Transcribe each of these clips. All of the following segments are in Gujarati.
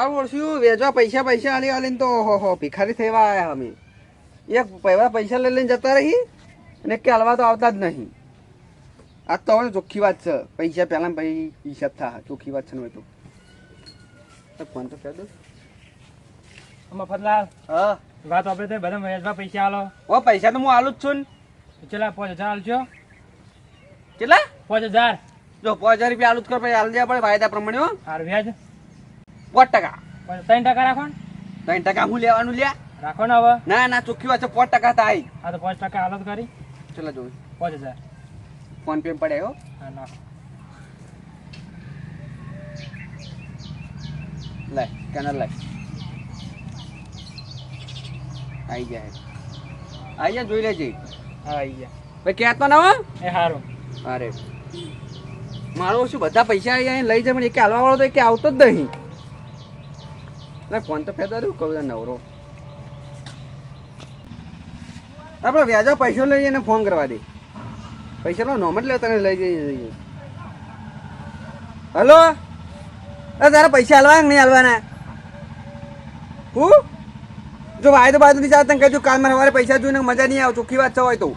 હારું વર્ષું વેચવા પૈસા પૈસા આલી આલીને તો હો હો ભિખારી થવા આવ્યા અમે. એક પહેલા પૈસા લઈ લઈને જતા રહી અને કે હાલવા તો આવતા જ નહીં. આ તો હવે ચોખ્ખી વાત છે. પૈસા પહેલાં પછી હિસાબ થા. ચોખ્ખી વાત છે ને હોય તો. તો ફોન તો કહી દઉં મફતલાલ હા. વાત આપણે તો બધા વેચવા પૈસા આલો. ઓ પૈસા તો હું આલું જ છું ને. ચલા પાંચ હજાર આલજો. કેટલા? પાંચ હજાર. જો પાંચ હજાર રૂપિયા આલું જ કર પછી આલ દેવા પડે વાયદા પ્રમાણે હો. હાર વ્યાજ. પાંચ ટકા. પાંચ- ત્રણ ટકા રાખો ને. ત્રણ ટકા હું લેવાનું લ્યા? રાખો ને હવે. ના ના ચોખ્ખી વાત છે પોત ટકા થાય. હા તો પાંચ ટકા હાલત કરી. ચલો જોઉં. પાંચ હજાર. ફોન પે પડે હો. હા નાખો. લાય કેનર લાય આવી ગયા આવી ગયા જોઈ લેજે. હા આવી ગયા. ભાઈ કહેતો ના હો? એ સારું અરે. મારો શું બધા પૈસા અહીંયા લઈ જાય પણ એક હાલવા વાળો તો એક આવતો જ નહીં. એટલે ફોન તો ફેદા રહ્યું કહું નવરો. આપણે વ્યાજો પૈસો લઈ જઈને ફોન કરવા દે. પૈસા નો નોમ લે, તને લઈ જઈએ હલો? તારા પૈસા હાલવા કે નહીં હાલવાના? હું? જો વાયદો બાજુ નહીં તને કહેજો કાલ મારે સવારે પૈસા જોઈને મજા નહીં આવે, ચોખ્ખી વાત હોય તો.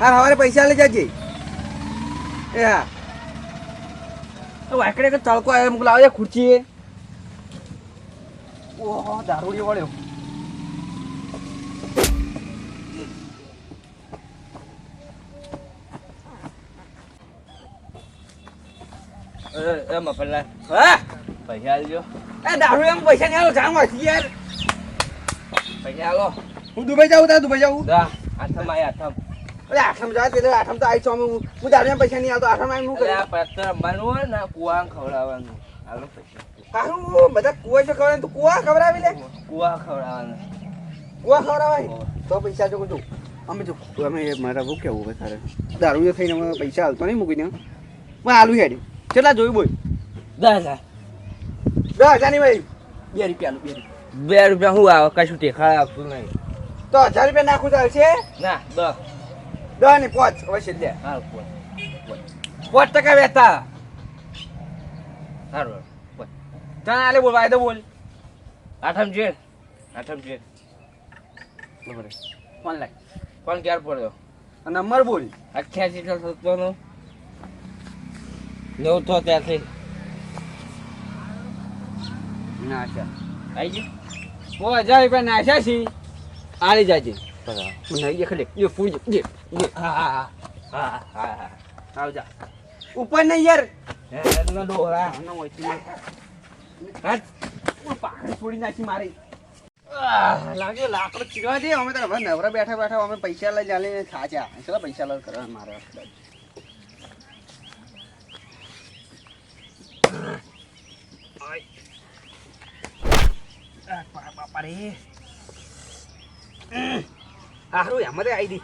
હા, સવારે પૈસા લઈ જજે. એ હા. વાકડે તડકો આવ્યો મોકલાવજે ખુરચી એ. ઓહો દારૂડી વળ્યો. એ મફતલાલ. હા? પૈસા આલજો. એ દારૂ એમ પૈસા નહીં આલો જામ વાંચી યાર. પૈસા આલો. હું દુબઈ જાઉં તાર દુબઈ જાઉં. દા આઠમ આય આઠમ અરે આઠમ તે આઠમ તો આવી છો હું હું દારૂ એમ પૈસા નહીં આવતો આઠમ આવીને હું આ કરું? રમવાનું હોય ને કુવા ખવડાવવાનું. આલો પૈસા. હારું બધા કુવા છે ખબર તું કુવા ખવડાવી લે? કુવા ખવડાવવાનું. કુવા ખવડાવાય? તો પૈસા જો જો. અમે જો અમે મારા બહુ કેવું હવે તારે? દારૂ થઈને અમે પૈસા હાલતો નહીં મૂકીને. હું આલુ હેડી કેટલા જોયું બોલ? દસ હજાર. દસ હજાર ભાઈ. બે રૂપિયા બે રૂપિયા બે રૂપિયા શું આવે? કશું ટેખા આપતું નહીં. તો હજાર રૂપિયા નાખું ચાલશે ના દસ. દસ ને પાંચ. અવશ્ય છેલ્લે હાલ પાંચ. ટકા વેતા સારું તને આલે બોલ વાયદો બોલ. આઠમ છે. આઠમ છે. બરાબર. ફોન લાગ કોણ ક્યાર પડ્યો? નંબર બોલ. અઠ્યાસી સત્તરનું. નેવું તો ત્યાંથી. નાશા આવી ગયું? ઓ હજાર રૂપિયા નાખ્યા છે. આલી જાજે. બરાબર. નહીં દેખ લે જો. ફૂલ જે હા હા હા. હા આવજા ઉપર નહીં યાર. હા પાકડી છોડી નાખી મારી. લાગે લાકડો ચીરવા દે. અમે તો હવે નવરા બેઠા બેઠા અમે પૈસા લઈ ચાલીને ખાચા ચલો પૈસા લઈ કરવા મારે બાપા રે હારું એમાં આવી દી.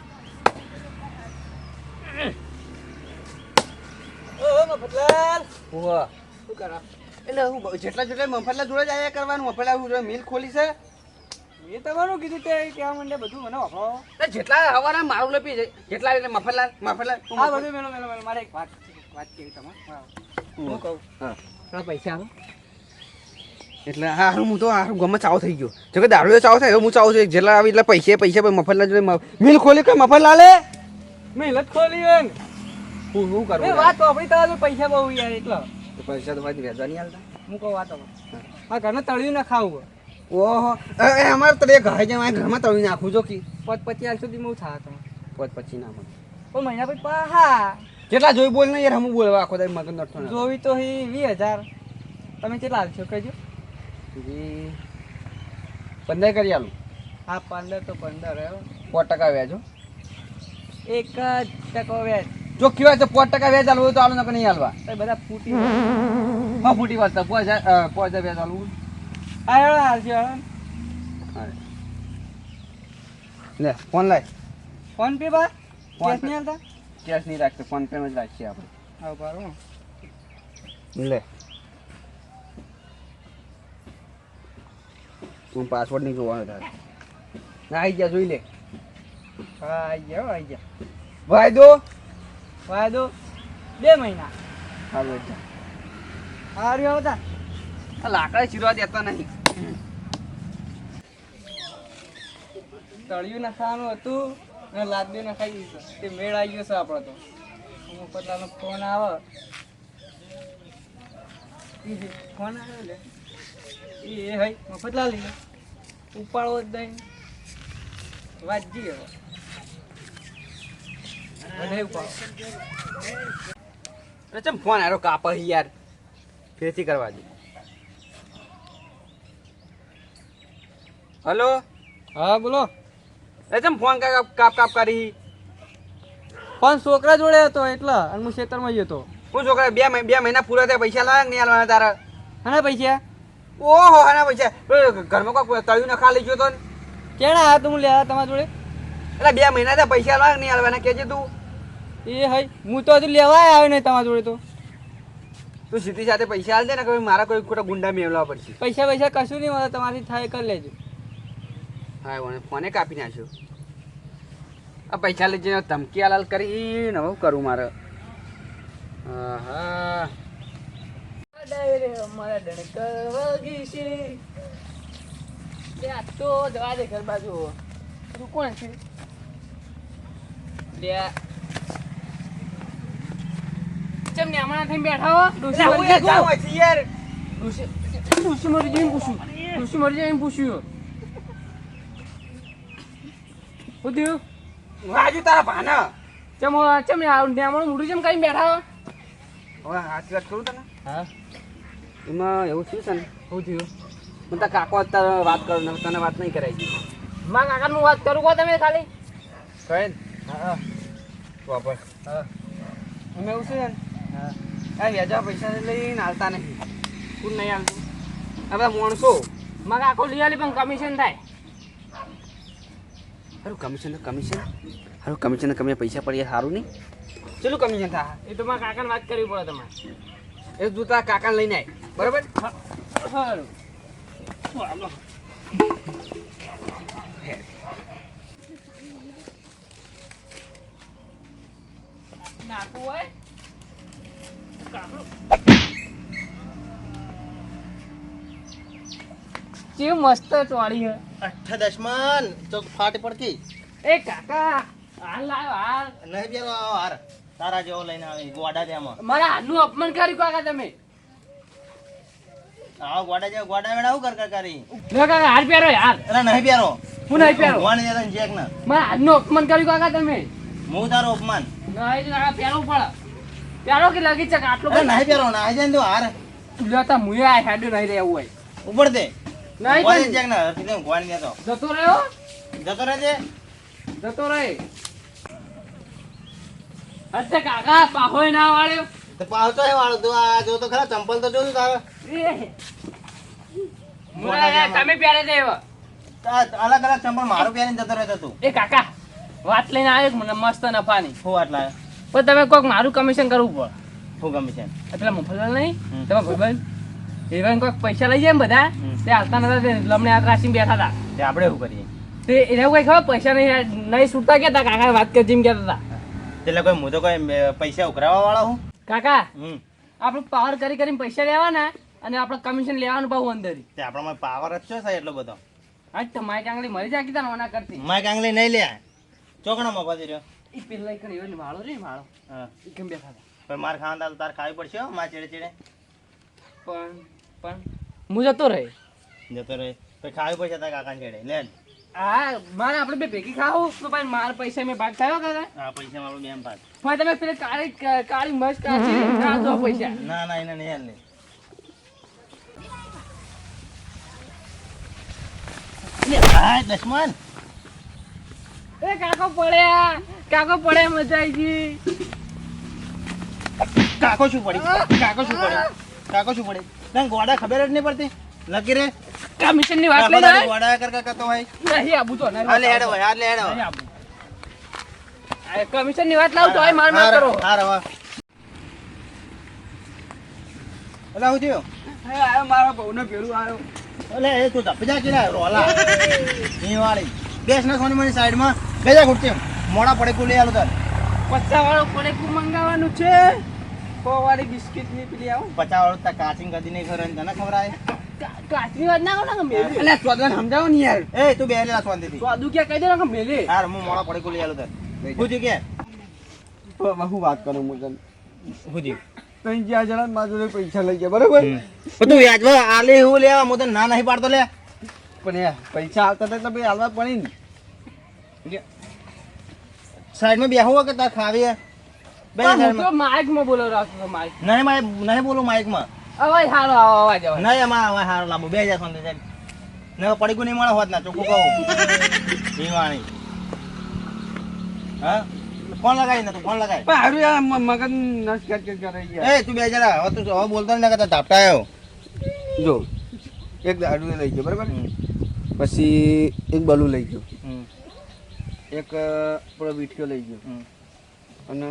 ઓ મફતલાલ કુવા શું કરો? એટલે હું જેટલા જેટલા મફતલા જોડે જ આયા કરવાનું મફતલા હું જોડે મિલ ખોલી છે. એ તમારું કીધું તે કહેવા માંડે બધું મને વાપરો. જેટલા હવાના મારું લપી જાય જેટલા એટલે મફતલા મફતલા હા આ બધું મેલો મેલો મેલો. મારે એક વાત વાત કેવી તમારે? હા. હું કહું? હા. પૈસા આવો. એટલે હા હું તો હારું ગમે ચાવ થઈ ગયો. જો કે દારૂ ચાવ થાય હું ચાવ છું જેટલા આવી એટલે પૈસે પૈસા મફતલા જોડે મિલ ખોલી કે મફતલા લે મહેનત ખોલી હોય ને. હું શું કરું? વાત તો આપણી તો પૈસા બહુ યાર એટલો. તો પૈસા તો મારી વેચવા નહીં હાલતા? હું કહું વાત હા. ઘરમાં તળ્યું ના ખાવું ઓહો. એ અમારે તો એ ઘરે જાય ઘરમાં તળી નાખું જો કે. પદ પચી હાલ સુધી હું થા તો. પોત પછી ના મળે. પણ મહિના પછી પા હા. કેટલા જોઈ બોલ ને યાર હું બોલવા આખો તારી મગજ નઠો જોવી તો હી વીસ હજાર. તમે કેટલા હાલશો કહેજો. પંદર કરી આલું. હા પંદર તો પંદર સો ટકા વ્યાજો. એક જ ટકો વ્યાજ. જો કહેવાય તો પાંચ ટકા વેજ આલવું તો આલુ નકર નહીં આલવા. તો બધા ફૂટી હા ફૂટી વાળતા પાંચ હજાર પાંચ હજાર વ્યાજ આલવું હા હેડો હાલશો લે ફોન લાય. ફોન પે બા? કેશ નહીં હાલતા કેશ નહીં રાખતો ફોન પે જ રાખીએ આપણે. હા બરાબર. લે. હું પાસવર્ડ નહીં જોવાનો તારે. ના આવી ગયા જોઈ લે. હા આવી ગયા હો, આવી ગયા. વાયદો વાયદો બે મહિના. હાલો એટલે. હારું આવતા આ લાકડા ચીરવા દેતા નહીં. તળિયું નખાવાનું હતું અને લાદ્યું નખાઈ દીધું તે મેળ આવી ગયો છે આપણો તો. મફતલાલનો ફોન આવે. ફોન આવ્યો લે. એ હઈ મફતલાલ. ઉપાડવો જ નહીં. વાત જઈએ અરે ચમ ફોન આરો કાપ યાર. ફેરથી કરવા દે. હલો? હા બોલો. અરે ચમ ફોન કાપ કાપ કાપ કરી ફોન છોકરા જોડે હતો એટલા અને હું ખેતરમાં ગયો હતો. હું છોકરા બે બે મહિના પૂરા થયા પૈસા લાવ્યા નહીં આલવાના તારા? હા પૈસા? ઓહો હા પૈસા. ઘરમાં કોઈ તળ્યું ન ખા લઈ ગયો તો? કેણા હા તું લેવા તમારા જોડે? એટલે બે મહિના તો પૈસા લાગ નહીં આલવાના કેજે તું. એ હઈ હું તો હજુ લેવા આવ્યો નહીં તમારા જોડે તો. તું સીધી સાથે પૈસા હાલ દે ને કે મારા કોઈ ખોટા ગુંડા મેળવવા પડશે. પૈસા પૈસા કશું નહીં મળે તમારી થાય કરી લેજો. હા મને ફોને કાપી નાખ્યો. આ પૈસા લઈ જઈને ધમકી હાલાલ કરી ને હું કરું મારે. હા જવા દે ઘર બાજુ. તું કોણ છે? ચમ ને હમણાં થઈને બેઠા હો? ડોશી મરી ગઈ યાર. ડોશી મરી જઈને પૂછ્યું મરી જઈને પૂછ્યું. શું થયું રાજુ તારા ભાના. ચમ ચમ ને નેમણું ચમ કઈ બેઠા હો? હવે વાત કરું તને? હા. એમાં એવું થયું છે ને? શું થયું હું તારા કાકો અત્યારે વાત કરું તને વાત નહીં કરાઈ માં કાકાનું વાત કરું કહો તમે ખાલી? કહે હા. વાપર હા. એમાં એવું છે ને આ વ્યાજા પૈસા લઈને હાલતા નહીં કોણ નહીં આ બધા માણસો. માં કાકો લઈ આલી પણ કમિશન થાય. હારું કમિશન કમિશન હારું કમિશન કમી પૈસા પડીએ સારું નહીં. ચેલું કમિશન થાય? એ તો મારા કાકાને વાત કરવી પડે તમારે. એ તું તારા કાકાને લઈને આય. બરાબર? સારું નાખવું હોય કેવું મસ્ત ચોળી હે અઠ દશમન તો ફાટી પડતી. એ કાકા હાલ લાવ હાલ. નહીં પેલો આવો હાર. તારા જેવો લઈને આવે ગોડા તેમાં મારા હાલનું અપમાન કર્યું કાકા તમે. આવો ગોડા જેવો ગોડા મેળા શું કર કર? કરી લો કાકા હાર પહેરો હાલ. અરે નહીં પહેરો હું નહીં પહેરો ભગવાન જતા જેક ના મારા હાલનું અપમાન કર્યું કાકા તમે. હું તારો અપમાન. નહીં કાકા પહેરવું પડે. કે લાગી છે આટલું નહીં પહેરો ના જાય તો હાર. લેતા મુએ આ હેડ નહીં રહેવું હોય. ઉપર દે. નહીં ભગવાન ના જેક ને ભગવાન દેતો જતો રહ્યો? જતો રહેજે. જતો રહે. અચ્છા કાકા પાહોય ના વાળ્યો. તો પાવતો હે વાળો તો આ જો તો ખરા ચંપલ તો જોયું તારે. તમે પહેરે દે અલગ અલગ ચંપલ મારું પહેરીને જતો રહેતો તું. એ કાકા વાત લઈને આવ્યો મને મસ્ત નફાની? શું આટલા પણ તમે કોઈક મારું કમિશન કરવું પડે. શું કમિશન એટલે પેલા મફતલાલ નહીં. તમે ભાઈબંધ એવા કોઈક પૈસા લઈ જાય ને બધા? તે હાલતા નતા તે લમણે હાથ રાખીને બેઠા હતા. તે આપણે એવું કરીએ? તે એને કઈ ખબર? પૈસા નહીં નહીં છૂટતા કેતા કાકા વાત કરી જેમ કહેતા હતા. એટલે કોઈ હું તો કોઈ પૈસા ઉઘરાવા વાળા હું? કાકા આપણે પાવર કરી કરીને પૈસા લેવાના અને આપણે કમિશન લેવાનું બહુ અંદર તે આપણામાં પાવર જ છે એટલો બધો. આજ તમારી આંગળી મરી જાય કીધા ના ઓના કરતી. માઇક આંગળી નહીં લે. ચોકણામાં પાછી રહ્યો. એ પેલા એક એવો માળો રે માળો હા. એ કેમ બેઠા પણ માર ખાવા તો તાર ખાવી પડશે હો માં ચેડે ચેડે. પણ પણ. હું જતો રહે. જતો રહે. તો ખાવી પડશે તાર કાકા ચેડે લે હા મારે આપણે બે ભેગી ખાવું. તો પણ મારા પૈસા મેં ભાગ થયો કાકા? હા પૈસા મારું બેમ ભાગ. પણ તમે પેલે કાળી કાળી મસ્ત કાચી ના દો પૈસા. ના ના એને નહીં લે લે, હાય, દશમન. એ કાકો પડ્યા. કાકો પડ્યા મજા આવી ગઈ. કાકો શું પડી? કાકો શું પડી? કાકો શું પડી? તને ગોડા ખબર જ નહીં પડતી. લકી રે? કમિશનની વાત કાકો તારી આય. ગોડા કર નહીં આબુ તો નહીં. હાલે હેડો હોય હાલે હેડો. નહીં આબુ. કમિશનની વાત લાવું તો આય માર માર કરો. હાર હવે અલા હું હે આયો મારા બહુને ભેળું આવ્યો અલે એ તું ધપજા કેલા રોલા. ની વાળી બેસ ના સોની મની સાઈડમાં બેજા ઘૂટતી મોડા પડે લઈ આલો તાર. પચાસ વાળો પડે કુ મંગાવવાનું છે. સો વાળી બિસ્કિટની પેલી આવો. પચાસ વાળો તા કાચિંગ કદી નહીં ખરે તને ખબર આવે? કાચની વાત ના કરો ને. કે એટલે ચોદવાને સમજાવો ને યાર. એ તું બે લેલા શાંતિથી તો આદુ કે કહી દે ને કે મેલે? હું મોડા પડી કોલી આલું તાર. પૂછ્યું કે? હું વાત કરું હું તને? જણા મારા પૈસા લઈ ગયા બરોબર? તું વ્યાજમાં આલે એવું લેવા હું તો ના નહીં પાડતો લે. પણ પૈસા આવતા હતા એટલે ભાઈ હાલવા પડી ને. સાઈડમાં બેહવું કે તાર ખાવી બે પણ હું સાઈડમાં. તો માઇકમાં બોલો રાખતો હતો માઇક? નહીં મારે નહીં બોલું માઇકમાં. અવાજ સારો અવાજ અવાજ. નહીં એમાં હવે હારું લાંબુ. બે હજાર શાંતિ સાહેબ. ને પડી ગયું નહીં મળે હોત ના ચોખ્ખું કહું. ભીવાણી હા? ફોન લગાવી ને તું ફોન લગાવી. પણ હારું યાર મ- નસ કર યાર. એ તું બે જરા હવે તું હવે બોલતો નહીં કરતા ધાપટા આવ્યો જો એક દાડુ લઈ ગયો બરાબર? પછી એક બલુ લઈ ગયો. હમ, એક પેલો વીઠિયો લઈ ગયો. હમ. અને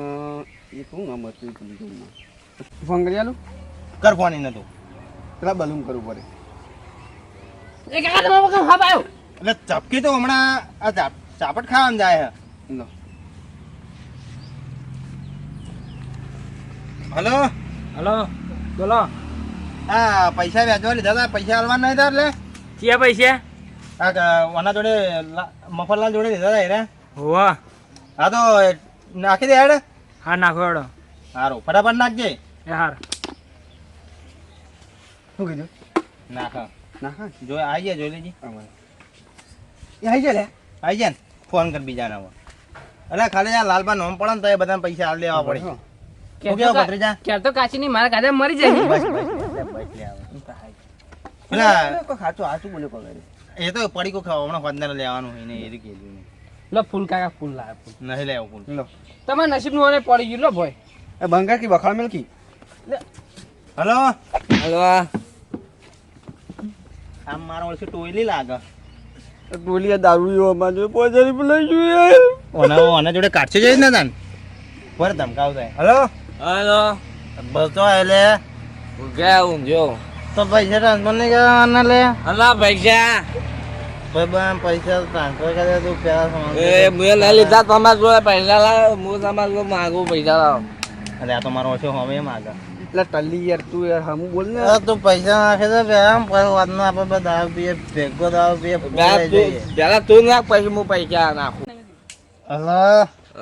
એક શું નામ હતું એ ભૂલી ગયો ફોન કરી આલું? કરવાની ફોન પેલા બલૂન કરવું પડે. એ કાકા તમારા વગર હાપ આવ્યો એટલે ચપકી તો હમણાં આ ચાપ ચાપટ ખાવાનું જાય હે. લો. હલો? હલો બોલો. આ પૈસા વેચવા લીધા હતા પૈસા હાલવાના નહીં હતા એટલે ક્યાં પૈસા? ઓના જોડે મફતલાલ જોડે લીધા હતા એને હોવા. હા તો નાખી દે હેડ. હા નાખો હેડો. સારું ફટાફટ નાખજે. એ હાર. શું કીધું? નાખ ના હા. જો આવી જાય જોઈ લેજી. એ આવી જાય લે. આવી જાય ને ફોન કર બીજાને હવે. એટલે ખાલી આ લાલબા નોમ પડે ને તો એ બધાને પૈસા હાલ લેવા પડે. શું કેવો ભત્રીજા ક્યાં તો કાચી ની મારા કાચા મરી જાય. બસ બસ બસ, લે આવે. પેલા ખાચું હાચું બોલે કોઈ. એ તો પડી કો ખાવા હમણાં ખોદનાર લેવાનું હોય ને એ રીતે કીધું ને. લો ફૂલ કાકા ફૂલ લાવે ફૂલ. નહીં લેવું ફૂલ. લો. તમાર નસીબનું અને પડી ગયું લો ભાઈ. એ બંગાર કી બખાડ મિલકી? હલો? હલો. આમ મારો ઓળખી ટોયલી લાગે. ટોયલી દારૂ અમાર જો પોજરી નહીં લઈ જોઈએ ઓના ઓના જોડે કાઢશે જઈ ને તાન? પર ધમકાવ થાય હલો. હલો તો એટલે ગયા ઊંઘ્યો. તો પૈસા ટ્રાન્સફર નહીં કરવાના લે. હલા પૈસા. ભાઈ પૈસા ટ્રાન્સફર કરે તું પેલા એ મેં લઈ લીધા તમારા જોડે પૈસા લાવ હું તમારા જોડે માગું પૈસા લાવ. અરે આ તો મારો ઓછો હવે માગે. એટલે ટલ્લી યાર તું યાર હમું બોલ ને. તું પૈસા નાખે તો પેલા પર વાતનો આપણે બધા ભેગો પીએ પેલા તું નાખ પછી હું પૈસા નાખું. હલો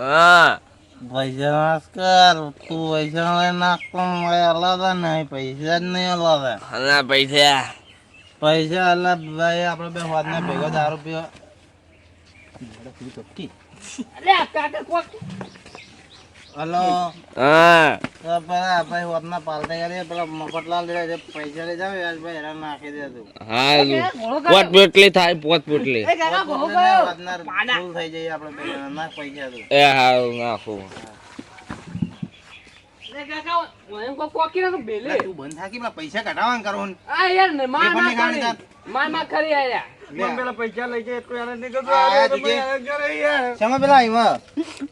હા. પૈસા નાખ કર તું પૈસા લઈ નાખતો મળે અલાદા નહીં પૈસા જ નહીં અલાવે હલા પૈસા. પૈસા અલા ભાઈ આપણે બે વાતને ભેગો દારૂ પીવો. હલો. હા. પેલા ભાઈ વાતના પાલતા કરી પેલા મફતલાલ લે પૈસા લઈ જાવ યાર ભાઈ હેરાન નાખી દે તું. હા પોત પોટલી થાય પોત પોટલી. ફૂલ થઈ જઈએ આપણે પૈસા પૈસા તું એ હા નાખું. પૈસા કઢાવવાનું કરવું મને પેલા પૈસા લઈ જાય એટલું યાર નહીં કરતો. આ યાર, તું જે- યાર કરે યાર. શેમાં પેલા આવ્યા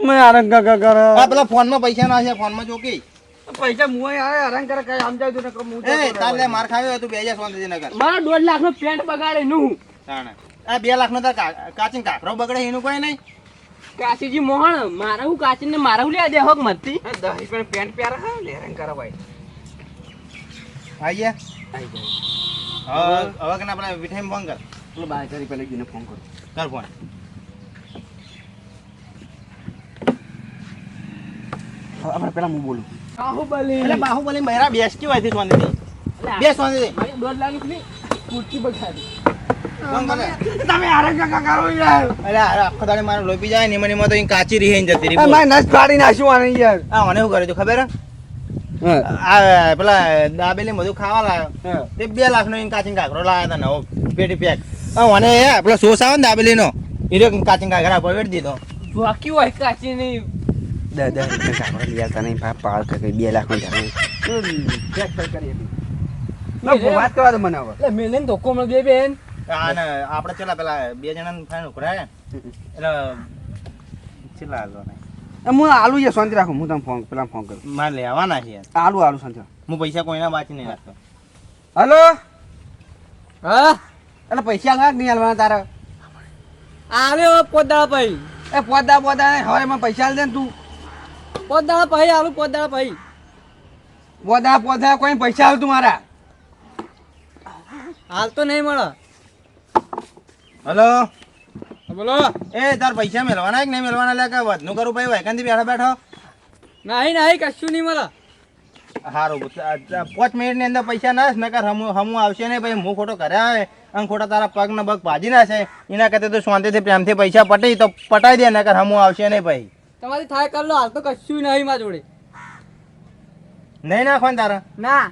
મેં આરંગ કાકા કરે આ પેલા ફોનમાં પૈસા ના છે ફોનમાં જોકી પૈસા મુએ યાર આરંગ કરે કઈ સમજાવતું ને કમ એ તાર માર ખાવ્યો તું બે હજાર શાંતિથી નગર. મારો દોઢ લાખ નો પેન્ટ બગાડે નું. તાણે. આ બે લાખ નો તાર કા- કાકરો બગડે એનું કોઈ નહીં. કાશીજી મોહન મારા હું કાચી ને મારા લે દે હોક મતી દહી પણ પેન્ટ પ્યારા હા લેરંગ કરે ભાઈ. આઈ ગયા? હવે હવે કે આપણે વિઠાઈ ફોન કર બાય બાર હજાર રૂપિયા ફોન કરો. કર ફોન આપણે પેલા હું બોલું? બાહુબલી. એટલે બાહુબલી બહેરા બેસતી હોય છે શાંતિથી બે મારી દોઢ લાખની કુર્તી બગાડી ફોન તમે આરંગ કાકા કરો યાર. અરે આખો દાડે મારે લોપી જાય ને મને તો કાચી રહી જતી રહી નસ ફાડી નાખ્યું આને યાર. આ મને શું કરે તું ખબર? આ પેલા દાબેલી બધું ખાવા લાવ્યો હા. તે બે લાખ નો કાચી કાકરો લાવ્યા હતા નવો પેટી પેક. મને એ પેલો સોસ આવે ને દાબેલી નો એ રહ્યો કાચીન કાકરા પર દીધો. બાકી હોય કાચી ની દસ દસ રૂપિયા કાપડ લઈ આવતા નહીં પાળ કે બે લાખ નો કરી હતી વાત કરવા દો મને હવે. એટલે મેલે ને ધોકો મળે બે બેન. આપણે ચેલા પેલા બે જણા ફાઈન ઉકરાય એટલે ચેલા હાલો ને. હું આલુ છે શાંતિ રાખું હું તમને ફોન પેલા ફોન કરું. મારે લેવાના છે. આલુ આલુ શાંતિ હું પૈસા કોઈના બાકી નહીં રાખતો હલો? હા? એટલે પૈસા લાગ નહીં હાલવાના તારે? આવ્યો પોદા ભાઈ. એ પોદા પોદા હવે એમાં પૈસા દે ને તું. પોદા ભાઈ આવું પોદા ભાઈ. પોદા પોદા કોઈ પૈસા હાલ તું મારા. હાલ તો નહીં મળે. હલો? બોલો. એ તાર પૈસા મેળવાના કે નહીં મેળવાના? લે કે વધનું કરું ભાઈ વેકનથી બેઠા બેઠો. નહીં નહીં કશું નહીં મળે. સારું પાંચ મિનિટની અંદર પૈસા ના નકર હમું હમું આવશે નહીં ભાઈ હું ખોટો કર્યા હોય અને ખોટા તારા પગ ને પગ ભાજી ના છે એના કરતા તો શાંતિથી પ્રેમથી પૈસા પટી તો પટાઈ દે નકર હમું આવશે નહીં ભાઈ. તમારી થાય કર લો હાલ તો કશું નહીં મારા જોડે. નહીં નાખો ને તારા? ના.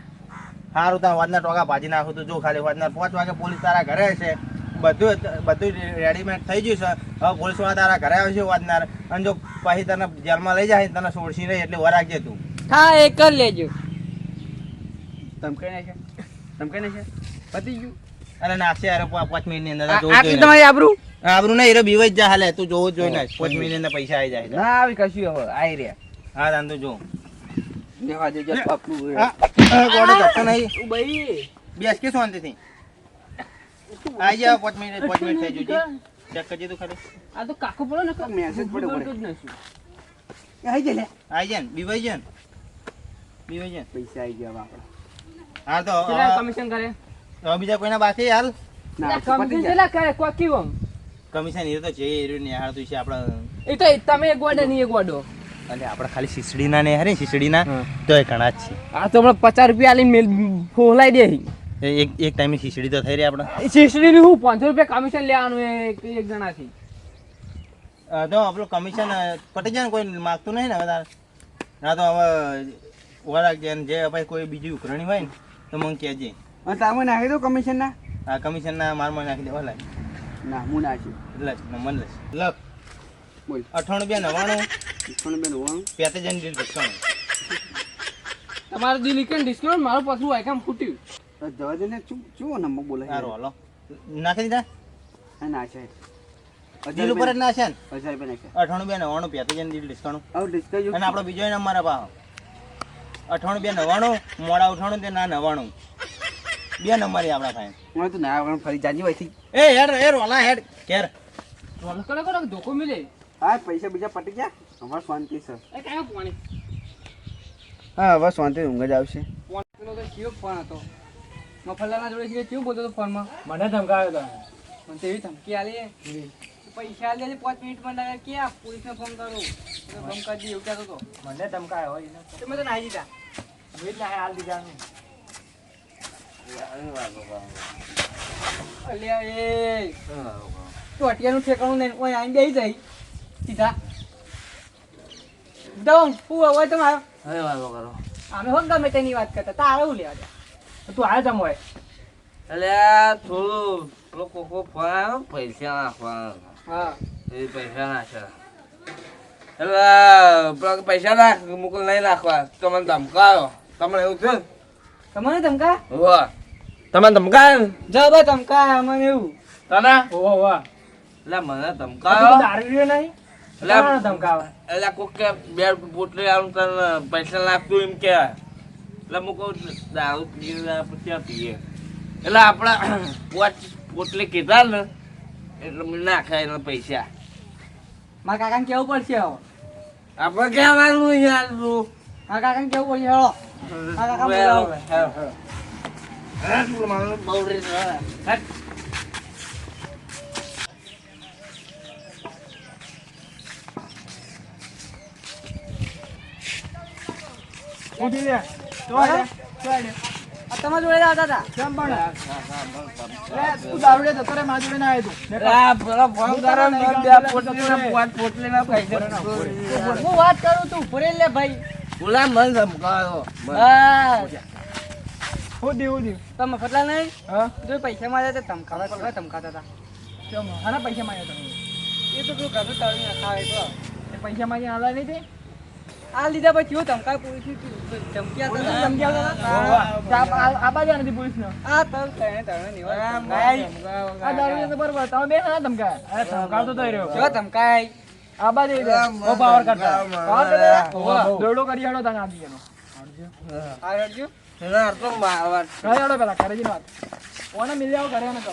સારું તાર વાતના ટોકા ભાજી નાખું તો જો ખાલી વાતના. પાંચ વાગે પોલીસ તારા ઘરે છે. બધું બધું રેડીમેડ થઈ ગયું છે. હવે પોલીસવાળા તારા ઘરે આવશે વાતનાર અને જો પછી તને જેલમાં લઈ જાય તને છોડશી નહીં એટલે વરાગજે તું. હા એ કરી લેજો. ધમકાઈ નાખે ધમકાઈ નાખે પતી ગયું. અરે નાખશે યાર પાંચ પાંચ મિનિટની અંદર આટલી તમારી આબરૂ? આબરું નહીં હીરો બીવાઈ જા હાલે તું જોવું જ જોઈ નાખ પાંચ મિનિટ અંદર પૈસા આવી જાય. ના આવી કશું હવે આઈ રહ્યા. હા તાન તું જો. દેવા દેજો બાપનું આ, આ નહીં. ભાઈ બેસ કે શાંતિથી. આવી જાવ પાંચ મિનિટ પાંચ મિનિટ થઈ જુજી. ચેક કરજે તું ખરી આ તો કાકો પડો ને મેસેજ પડ્યો પડે. જ આઈ જાય લે. આવી જાય ને બીવાઈ જાય બીવાઈ જાય પૈસા આવી ગયા હવે હા તો કમિશન કરે? તો બીજા કોઈના બાકી હાલ? ના કમિશન એ તો છે એ નિહાળતું છે આપણે એ તો તમે એક ગોડે નહીં એક ગોડો અને આપણે ખાલી શીસડીના ને હરે શીસડીના તો એ ઘણા જ છે. આ તો આપણે પચાસ રૂપિયા આલીને મેલ ફોલાઈ દે એક એક ટાઈમે શીસડી તો થઈ રહી આપણે. શીશડી હું પાંચસો રૂપિયા કમિશન લેવાનું એક એક જણાથી? તો આપણું કમિશન પટી જાય ને કોઈ માગતું નહીં ને વધારે. ના તો હવે વરાગ જે જે કોઈ બીજી ઉઘરણી હોય ને તો મને કહેજે. અને તારે નાખી દો કમિશન ના આ કમિશનના મારમાં નાખી દે ઓલા. ના હું નાખ્યું લખ નંબર લખ લખ બોલ. અઠાણું બે નવ્વાણું. પણ બેન હું પેતે જઈને ડીલ ભટકાણું તમારું દિલ કે ડિસ્કાઉન્ટ મારું પાછું આઈકામ ફૂટ્યું જવા દે ને શું શું નંબર બોલે સારું હાલો. નાખી દીધા? હા નાખે દિલ ઉપર જ નાખે ને? રૂપિયા નાખે અઠાણું બે નવ્વાણું પેતે જઈને ડીલ ડિસ્કાઉન્ટ આવું ડિસ્કાઉન્ટ અને આપણો બીજો નંબર આપા. અઠાણું બે નવ્વાણું મોડા ઉઠાણું તે ના નવ્વાણું. બે નંબર આપણા ભાઈ. મને તો ના આવવાનું ફરી જાજી હોય એ હેડ એ રોલા હેડ કેર રોલા કરો કરો ધોકો મિલે હા પૈસા બીજા પટી ગયા? અમારે શાંતિ સર એ કાંઈ પાણી હા હવે શાંતિ ઊંઘ જ આવશે. ફોન પેલો તો કેવો ફોન હતો? મફલાના જોડે કેવું બોલતો હતો ફોનમાં? મને ધમકાવ્યો હતો. મને તેવી ધમકી આલી પૈસા લે આલી પાંચ મિનિટમાં ના કે આ પોલીસને ફોન કરો. તો ફોન કરી દે એવું કહેતો હતો. મને ધમકાયો હોય તો. તમે તો નાહી દીધા. હવે એટલે હાલ દીધાનું અલ્યા એ તો અટિયાનું ઠેકાણું નહીં ઓય આઈને બેસી જાય. સીધા. દઉં હું હવે તમારો હવે વાતો કરો. અમે હો ગમે તેની વાત કરતા તારે હું લેવા દે? તું આવે તમ હોય એટલે થોડું લોકો કોકો ફોન આવ્યો પૈસા નાખવાના. એ પૈસા નાખે એટલે પેલા કે પૈસા નાખ મુકુલ નહીં નાખવા. તમને ધમકાયો. તમને એવું થયું? તમારે ધમકા? હોવા. તમને ધમકાયો ને? જા ભાઈ ધમકા અમને એવું. તને? ઓહો વાહ એટલે મને ધમકાયો. દારૂ નહીં. એટલે ધમકાવે. એટલે કોક કે બે બોટલી આવું તને પૈસા નાખતું એમ કે. એટલે હું કહું દારૂ પીએ પછી પીએ એટલે આપણા પોટલી કીધા ને એટલે મને નાખાય એના પૈસા. મારા કાકાને કેવું પડશે હવે? આપણે કહેવાનું યાર તું. મારા કાકાને કેવું પડશે? હેળો. મારા કાકા બોલાવો. લે. આ તમારા જોડે આવતા હતા. કેમ પણ? તું દારૂ લે જતો રે મારા જોડે ના આવ્યો તું. આ પેલો ફોન ને બે પોટલીના પાંચ પોટલીના પૈસા હું વાત કરું તું? ફરેલ લે ભાઈ. ગુલામ મન ધમકાયો હું દેવું દેવું તમે ફટલા નહીં? હા? જો પૈસા માર્યા તો ધમકાવા કરવા ધમકાતા હતા. કેમ? આના પૈસા માર્યા તમે? એ તો પેલું ઘરનું તળીને નખાવે તો. એ પૈસા માંગી આલા નહીં તે? આ લીધા પછી હું ધમકી પોલીસ આપતા ધમકી આવતા હતા. હતા? આ- આ- આ બાજુ નથી પોલીસ નો આ તળ તળે તળે ની વાત ધમકાય. આ દારૂ લે તો બરોબર તમે બે ના ધમકાયા? ધમકાવતો તો રહ્યો. જો ધમકાય. આ બાજુ ઈ પાવર કરતા. પાવર કરતા કરી આડો તને આપી એનો. આ રડજો એના અર્થો મારવા કરી પેલા કરે છે વાત. કોને મિલ જાવ કરે ને તો.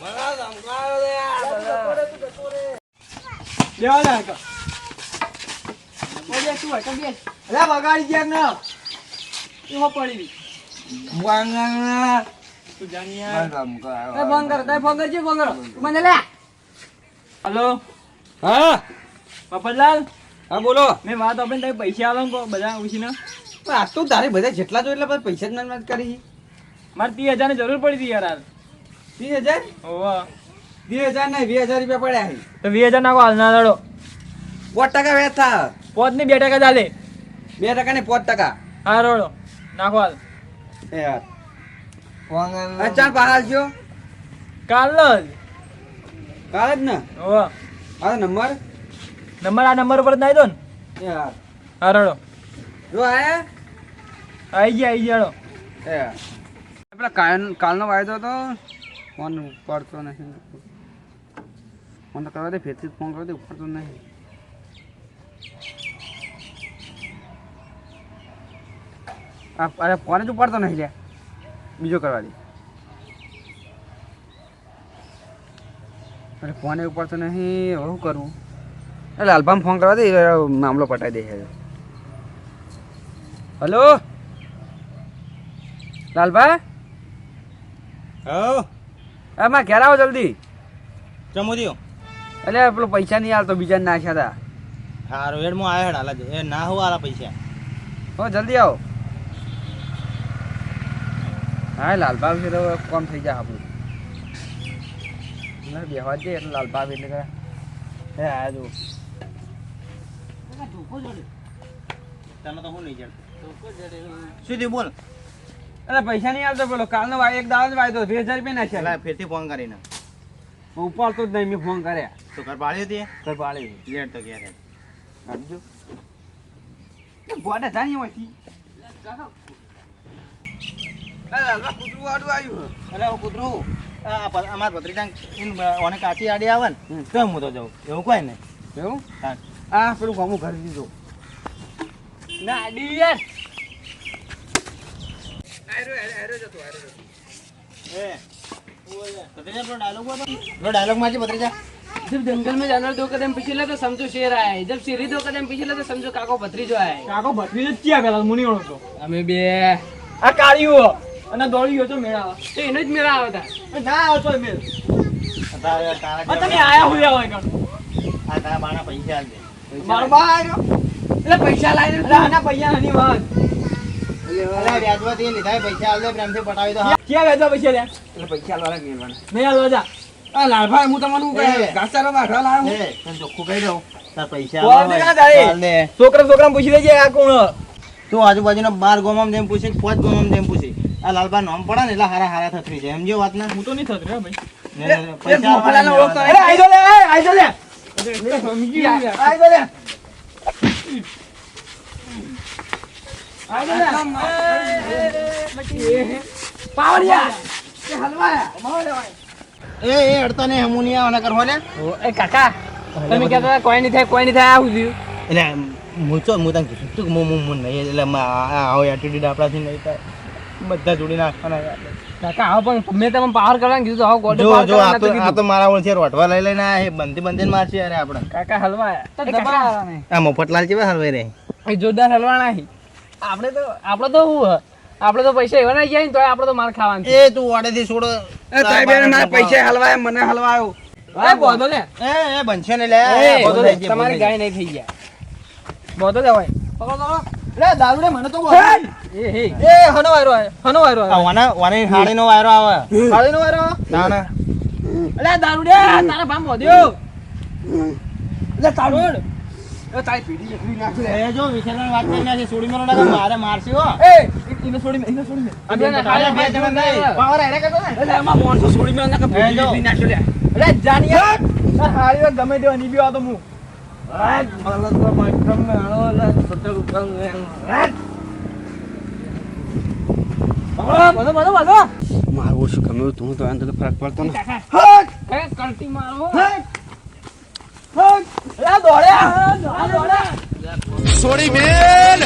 મને ધમકાયો લે લેવા જાય તો તું હોય? તો અરે બગાડી ગયા ને. એમાં પડી. તું જાણ્યા. એ ફોન કરો તારે ફોન કરજે ફોન કરો. મને લે. હલો? હા? મફતલાલ હા બોલો. મેં વાત આપણે તમે પૈસા આલો ને બધા ઉછીને આ તો તારે બધા જેટલા જોઈએ એટલે પૈસા જ મહેનત કરી. મારે ત્રીસ હજારની જરૂર પડી હતી યાર ત્રીસ હજાર? ઓહો. વીસ હજાર નહીં વીસ હજાર રૂપિયા પડ્યા તો વીસ હજાર નાખો હાલ ના દાડો. પોત ટકા વેચતા પોત ને બે ટકા ચાલે. બે ટકા ને પોત ટકા. હા રોડો. નાખો હાલ. એ યાર ચાર બહાર છો કાલ જ. કાલ જ ને? ઓહો. આ નંબર? નંબર આ નંબર ઉપર જ નાખી દો ને. એ યાર હા રોડો. જો આયા? આઈ ગયા આઈ ગયા એ યાર પેલા કાલ કાલનો વાયદો હતો ફોન ઉપાડતો નહીં. ફોન તો કરવા દે ફેરથી ફોન કરવા દે ઉપાડતો નહીં. અરે ફોન જ ઉપાડતો નહીં લે. બીજો કરવા દે. અરે ફોન ઉપાડતો નહીં શું કરવું એટલે લાલભામ ફોન કરવા દે મામલો પટાઈ દે હલો? લાલભા? હો એમાં ઘેર આવો જલ્દી. ચમોદીઓ એટલે પેલો પૈસા નહીં આવતો બીજા નાખ્યા હતા હારું હેડ હું આવ્યો હેડ હાલ. એ ના હોવા આલા પૈસા. હો જલ્દી આવો. હા લાલબાગ છે તો કોમ થઈ જાય આપણું ના બેહવા જઈએ એટલે લાલબાગ એટલે કરે. હે આ જો. તને તો હું નહીં જડ શું થયું બોલ. અરે પૈસા નહીં આવતો પેલો. કાલનો એક દાડો જ વાયદો બે હજાર રૂપિયા નાખ્યા. પેલા ફેરથી ફોન કરીને. ઉપાડતો જ નહીં મેં ફોન કર્યા. તો ઘર પાડ્યું પાડી લેટ તો ક્યારે આપજો બોડે જાણી હોયથી લાલબા કૂતરું આડું આવ્યું અરે કૂતરું અમારા ભત્રીજા ઓને કાચી આડી આવે ને તો હું તો જાઉં એવું કોઈ ને એવું આ પેલું ગમું ઘર દીધું ના આડી યાર डायलॉग माझी भत्रीजा जब जंगल में जानवर दो कदम पीछे ले तो समझो शेर आया है जब सीढ़ी दो कदम पीछे ले तो समझो काको भत्रीजो आया है काको भत्रीजो क्या पेला मुनी ओळखतो અમે બે આ કાળીઓ અને દોડીઓ તો મેળાવા તો એનો જ મેળા આવતા ના આવતો મેળ. તમે આયા હોય હોય આ તારા બાના પૈસા આલ દે મારો બા આવ્યો એટલે પૈસા લાવીને એટલે આના પૈસા ની વાત. છોકરા છોકરા પૂછી લેજે આ કોણ. તું આજુબાજુના બાર ગોમમ જેમ પૂછી પાંચ ગોમમ જેમ પૂછી. આ લાલબા નામ પડે ને એટલે હારા હારા થતરી છે. સમજ્યો વાત ના હું તો નહીં થતો ભાઈ. પૈસા મોકલાને આલવાના અરે આઈ લે એ, લે. સમજી ગયા. લે. આઈ જો લે પાવડિયા. એ એ અડતા ને હમું નહીં આવવાના લે. એ કાકા તમે કહેતા કોઈ નહીં થાય કોઈ નહીં થાય આવું થયું એટલે હું તો હું તને કીધું તું હું હું નહીં એટલે આવો એટીટ્યુડ આપણાથી નહીં થાય. બધા જોડી નાખવાના કાકા આવો પણ મેં તમને પાવર કરવાનું કીધું તો આવો ગોડે જો પાવર જો આ તો આ તો મારા ઓળખે રોટવા લઈ લઈને આ બંધી બંધી મારશે અરે આપણે. કાકા હલવા તો કાકા, આ મફતલાલ કેવા હલવાઈ રે એ જોરદાર હલવાના. આપણે તો આપણે તો હું આપણે તો પૈસા એવા ને તોય આપણે તો માર ખાવાનું એ તું વાડેથી છોડો. એ તારી બેન મારા પૈસા હલવાય મને હલવાયો. એ બોધો લે. એ એ બનશે ને લે. બોધો લે તમારી ગાય નહીં થઈ ગયા. બોધો લેવાય લે દારૂ રે મને તો એ હે એ હનો વાયરો હનો વાયરો આ વાના વાની હાડીનો વાયરો આવે. હાળી નો વારો ના ના. અલે દારૂ દે તારા ભામ બોધ્યો લે તારું. એ તારી પીડી જેટલી નાખી લે. જો વિશાલને વાત કરી નાખી સોડી મેરો ના મારે મારસી હો. એ એને છોડી મે એને છોડી મે બે. પાવર કરતો ને? એટલે એમાં માણસો છોડી મેં નાખે એ પીડી જો. લે. લે જાનિયા તાર હાળી વાર ગમે તેવા નીબ્યો આ તો હું. બોધો બોધો બોધો મારું ઓછું ગમે? તું તો અંદર ફરક પડતો ને. કળતી મારો. મેલ